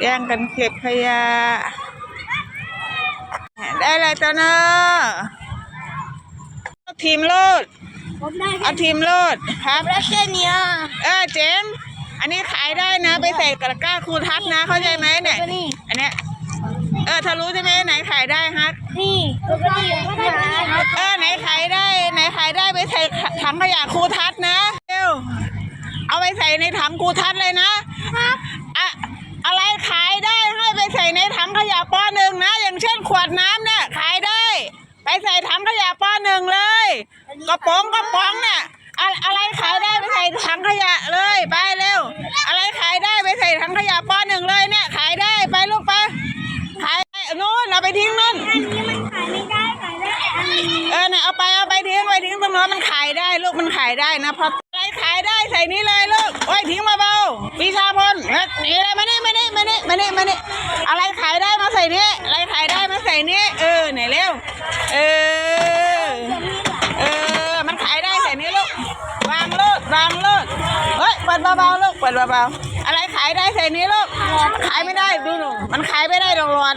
แย่งกันเก็บขยะ ได้อะไรตัวเนอะทีมโลดผมได้เอาทีมโลดครับได้แค่เนี้ยเออเจมส์อันนี้ขายได้นะ ไปใส่กระก้าครูทัศน์นะเข้าใจไหมเนี่ยแล้วก็นี่อันเนี้ยเออเธอรู้ใช่ไหมไหนขายได้ฮักนี่แล้วก็นี่ก็ได้ครับเออไหนขายได้ไหนขายได้ไปใส่ถังขยะครูทัศน์นะเร็วเอาไปใส่ในถังครูทัศน์เลยนะครับะป้อหนึ่งนะ อย่างเช่นขวดน้ำเนี่ยขายได้ ไปใส่ถังขยะป้อหนึ่งเลยกระป๋องกระป๋องเนี่ยอะอะไรขายได้ไปใส่ถังขยะเลยไปเร็ว อะไรขายได้ไปใส่ถังขยะป้อหนึ่งเลยเนี่ยขายได้ไปลูกไปขายได้นู่นเอาไปทิ้งนู่นอันนี้มันขายไม่ได้ขายได้แต่อันนี้เออเนี่ยเอาไปเอาไปทิ้งไปทิ้งตรงโน้นมันขายได้ลูกมันขายได้นะพออะไรขายได้ใส่นี้เลยลูกโอ้ยทิ้งมาเบาปีชาพลเฮ้ยนี่เลยมา นี่มานี่มานี่มานี่มานี่อะไรขายได้มาใส่นี้อะไรขายได้มาใส่นี้เออไหนเร็วเออเออมันขายได้ใส่นี้ลูกวางลูกวางลูกเฮ้ยเปิดเบาๆลูกเปิดเบาๆอะไรขายได้ใส่นี้ลูกมันขายไม่ได้ดูหนูมันขายไม่ได้รองรอน